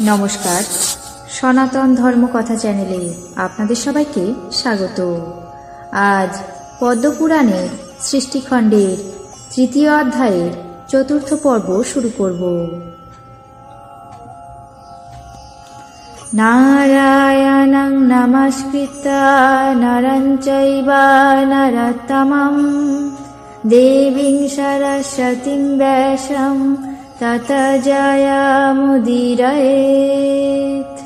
নমস্কার। সনাতন ধর্ম কথা চ্যানেলে আপনাদের সবাইকে স্বাগত। আজ পদ্মপুরাণের সৃষ্টিখণ্ডের তৃতীয় অধ্যায়ের চতুর্থ পর্ব শুরু করব। নারায়ণং নমস্কৃত, নরং চৈব নরোত্তমম। দেবীং সরস্বতীং ব্যাসং ततजया मुदिरयेत्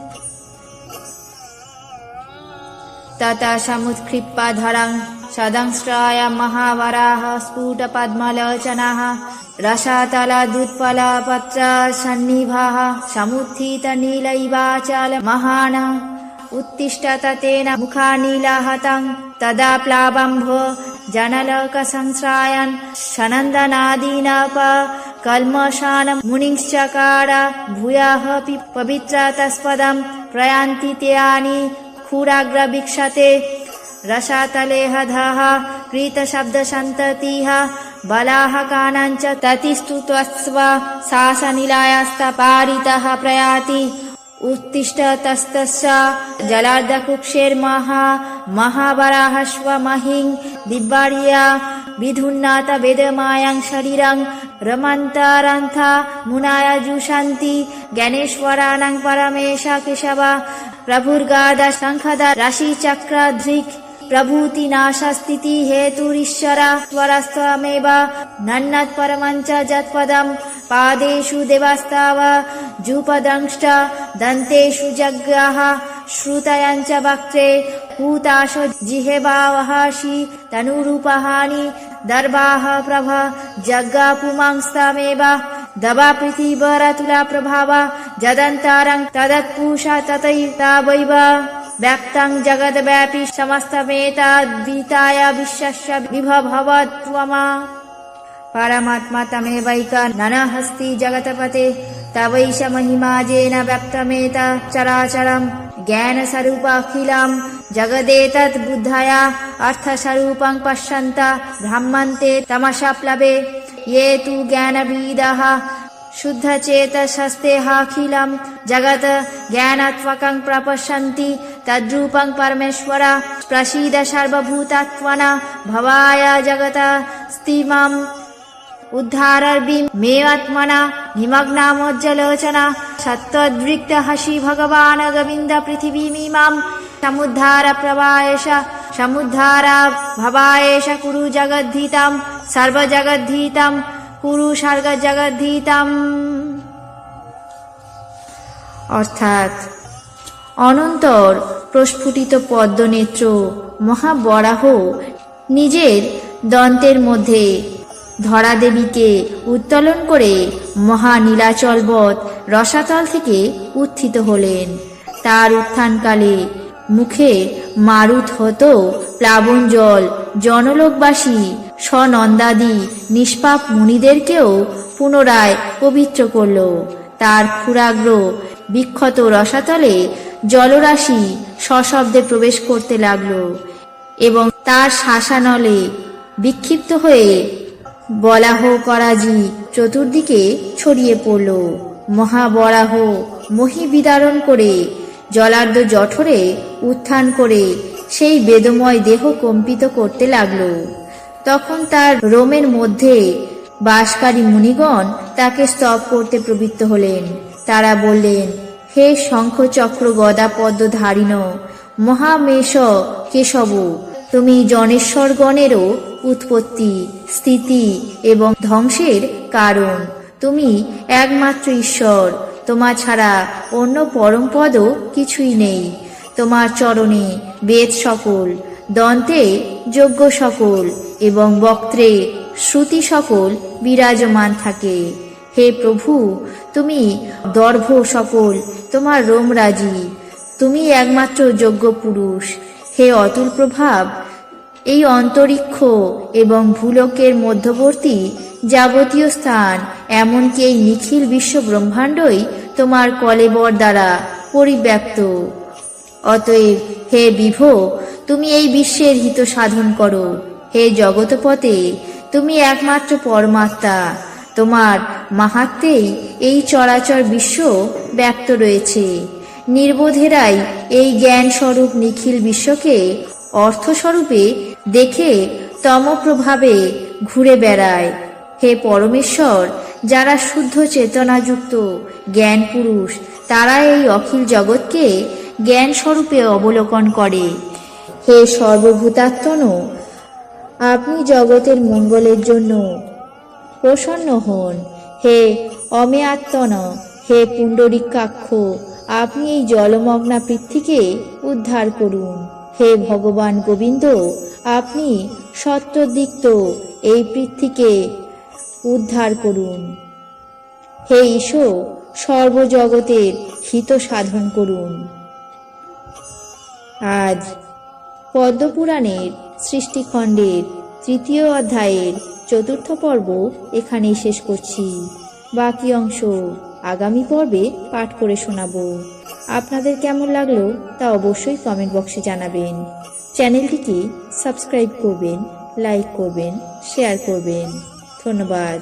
ततः समुत्कृप्पधरं सदंश्राय महावराः स्फुटपद्मलोचनाः रसातलदुत्पलपत्रासन्निभाः समुत्थितनीलैवाचालमहान् उत्तिष्ठत तेन मुखानीलाहतं तदा प्लाबम्भो जनलोकसंश्रायन् सनन्दनादीनप कल्मषान् मुनिश्चकार भूयःपि पवित्रतस्पदं प्रयान्ति त्यानि क्षुराग्रवीक्षते रसातलेहधः कृतशब्दसन्ततिः बलाः कानाञ्च ततिस्तु त्वस्व शासनिलायस्तपारितः प्रयाति उत्तिष्ठतस्तस्य जलार्धकुक्षेर्महा महावराहस्वमहिं दिव्यार्या विधुन्नाथ वेदमायां शरीरं रमन्तरन्थ मुनाय जुषन्ति ज्ञानेश्वराणां परमेश केशव प्रभुर्गाद शङ्खद राशिचक्रधृक् प्रभूतिनाशस्थिति हेतुरीश्वर स्वरस्त्वमेव नन्नत्परमञ्च जत्पदं पादेषु देवस्ताव जुपदंष्ट दन्तेषु जग्राः श्रुतयञ्च वक्त्रे हूताश जिहेवावहासि तनुरूपहानि दर्भाः प्रभ जग्गापुमांस्तमेव दवा पृथिवरतुला प्रभाव जदन्तरं तदत्पुषा ततैतावैव व्याप्तं जगद्व्यापी समस्तमेतद्विताय विश्वस्य विभवत्वमा परमात्मा तमेवैक ननहस्ति जगतपते तवैष महिमा जेन व्यक्तमेत चराचरं ज्ञानस्वरूपाखिलं जगदेतत् बुद्धया अर्थस्वरूपं पश्यन्त भ्रमन्ते तमसप्लवे ये तु ज्ञानविदः शुद्धचेतसस्तेहाखिलं जगत् ज्ञानात्मकं प्रपश्यन्ति तद्रूपं परमेश्वर प्रसीद सर्वभूतात्मना भवाय जगत स्थिमम् उद्धारर्विं मे आत्मना निमग्नामोज्जलोचना सत्त्वदृक्त हसि भगवान् गोविन्द पृथिवीमीमां समुद्धार प्रभायश समुद्धार भवायश कुरु जगद्धितं सर्वजगद्धितं কুরু স্বর্গ জগদ্ধিতাম অর্থাৎ অনন্তর প্রস্ফুটিত পদ্মনেত্র মহাবরাহ নিজের দন্তের মধ্যে ধরাদেবীকে উত্তোলন করে মহানীলাচলবৎ রসাতল থেকে উত্থিত হলেন। তার উত্থানকালে মুখে মারুত হতো প্লাবন জল। জনলোকবাসী স্বনন্দাদি নিষ্পাপ মুনিদেরকেও পুনরায় পবিত্র করল। তার ক্ষুরাগ্র বিক্ষত রসাতলে জলরাশি সশব্দে প্রবেশ করতে লাগল এবং তার শাসানলে বিক্ষিপ্ত হয়ে বলাহ করাজি চতুর্দিকে ছড়িয়ে পড়ল। মহাবরাহ মহি বিদারণ করে, জলার্ধ জঠরে উত্থান করে সেই বেদময় দেহ কম্পিত করতে লাগল। তখন তার রোমের মধ্যে বাসকারী মুনিগণ তাকে স্তব করতে প্রবৃত্ত হলেন। তারা বললেন, হে শঙ্খ চক্র গদা পদ্ম ধারিণ মহামেষ কেশব, তুমি জনেশ্বরগণেরও উৎপত্তি, স্থিতি এবং ধ্বংসের কারণ। তুমি একমাত্র ঈশ্বর। তোমা ছাড়া অন্য পরমপদও কিছুই নেই। তোমার চরণে বেদ সকল দন্তে যজ্ঞ সকল এবং বক্ত্রে শ্রুতি সকল বিরাজমান থাকে। হে প্রভু, তুমি দর্ভ সকল তোমার রোমরাজি, তুমি একমাত্র যোগ্য পুরুষ। হে অতুল প্রভাব, এই অন্তরিক্ষ এবং ভূলোকের মধ্যবর্তী যাবতীয় স্থান এমনকি এই নিখিল বিশ্ব ব্রহ্মাণ্ডই তোমার কলেবর দ্বারা পরিব্যাপ্ত। অতএব, হে বিভ, তুমি এই বিশ্বের হিত সাধন করো। হে জগতপতে তুমি একমাত্র পরমাত্মা। তোমার মাহাত্মেই এই চরাচর বিশ্ব ব্যক্ত রয়েছে। নির্বোধেরাই এই জ্ঞান স্বরূপ নিখিল বিশ্বকে অর্থস্বরূপে দেখে তমপ্রভাবে ঘুরে বেড়ায়। হে পরমেশ্বর যারা শুদ্ধ চেতনাযুক্ত জ্ঞান পুরুষ, তারা এই অখিল জগৎকে জ্ঞান স্বরূপে অবলোকন করে। হে সর্বভূতাত্মন, আপনি জগতের মঙ্গলের জন্য প্রসন্ন হন। হে অমেয়াত্মন, হে পুণ্ডরিকাক্ষ, আপনি এই জলমগ্না পৃথ্বীকে উদ্ধার করুন। হে ভগবান গোবিন্দ, আপনি সত্যদিক্ত এই পৃথ্বীকে উদ্ধার করুন। হে ঈশ্বর, সর্বজগতের হিত সাধন করুন। আজ পদ্মপুরাণের সৃষ্টিখণ্ডের তৃতীয় অধ্যায়ের চতুর্থ পর্ব এখানেই শেষ করছি। বাকি অংশ আগামী পর্বে পাঠ করে শোনাবো। আপনাদের কেমন লাগল তা অবশ্যই কমেন্ট বক্সে জানাবেন। চ্যানেলটিকে সাবস্ক্রাইব করবেন লাইক করবেন শেয়ার করবেন। ধন্যবাদ।